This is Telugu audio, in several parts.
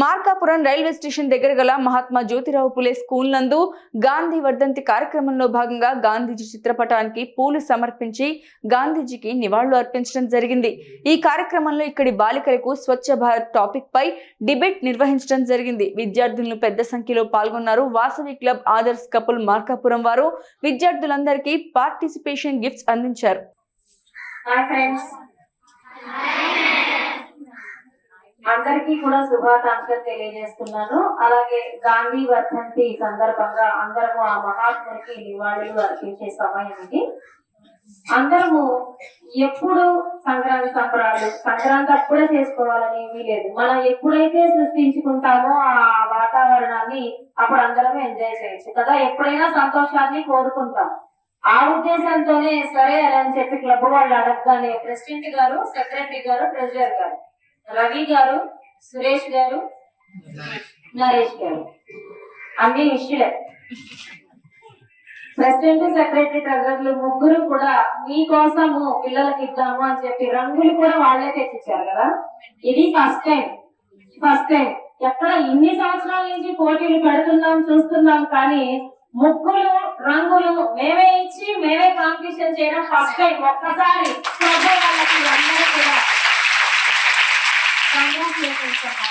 మార్కాపురం రైల్వే స్టేషన్ దగ్గర గల మహాత్మా జ్యోతిరావు పులే స్కూల్ నందు గాంధీ వర్ధంతి కార్యక్రమంలో భాగంగా గాంధీజీ చిత్రపటానికి పూలు సమర్పించి గాంధీజీకి నివాళులు అర్పించడం జరిగింది. ఈ కార్యక్రమంలో ఇక్కడి బాలికలకు స్వచ్ఛ భారత్ టాపిక్ పై డిబేట్ నిర్వహించడం జరిగింది. విద్యార్థులను పెద్ద సంఖ్యలో పాల్గొన్నారు. వాసవి క్లబ్ ఆదర్శ్ కపుల్ మార్కాపురం వారు విద్యార్థులందరికీ పార్టిసిపేషన్ గిఫ్ట్స్ అందించారు. అందరికీ కూడా శుభాకాంక్షలు తెలియజేస్తున్నాను. అలాగే గాంధీ వర్ధంతి సందర్భంగా అందరము ఆ మహాత్ముడికి నివాళులు అర్పించే సమయం ఇది. అందరము ఎప్పుడు సంక్రాంతి సంబరాలు సంక్రాంతి అప్పుడే చేసుకోవాలని ఏమీ లేదు. మనం ఎప్పుడైతే సృష్టించుకుంటామో ఆ వాతావరణాన్ని అప్పుడు అందరం ఎంజాయ్ చేయొచ్చు కదా. ఎప్పుడైనా సంతోషాన్ని కోరుకుంటాం. ఆ ఉద్దేశంతోనే సరే అని చెప్పి క్లబ్ వాళ్ళు అడగగానే ప్రెసిడెంట్ గారు సెక్రటరీ గారు ట్రెజరర్ గారు రవి గారు సురేష్ గారు నరేష్ గారు. అన్ని ఇష్యులే. ప్రెసిడెంట్ సెక్రటరీ ట్రెజరర్లు ముగ్గురు కూడా మీకోసము పిల్లలకి ఇద్దాము అని చెప్పి రంగులు కూడా వాళ్ళే తెచ్చిచ్చారు కదా? ఇది ఫస్ట్ టైం ఫస్ట్ టైం ఎక్కడ ఇన్ని సంవత్సరాల నుంచి పోటీలు పెడుతున్నాం చూస్తున్నాం కానీ ముగ్గులు రంగులు మేమే ఇచ్చి మేమే కాంపిటీషన్ చేయడం ఫస్ట్ టైం ఒక్కసారి శ్రద్ధ వాళ్ళకి అందరూ కూడా congratulations అమ్మా.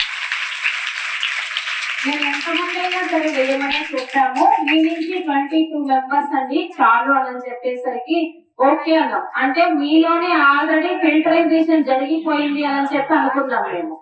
మేము ఎంతమంది అయినా సరే వేయమని చెప్పాము. మీ నుంచి ట్వంటీ టూ మెంబర్స్ అండి. చాలు అని చెప్పేసరికి ఓకే అన్నాం. అంటే మీలోనే ఆల్రెడీ ఫిల్టరైజేషన్ జరిగిపోయింది అని చెప్పి అనుకున్నాం మేము.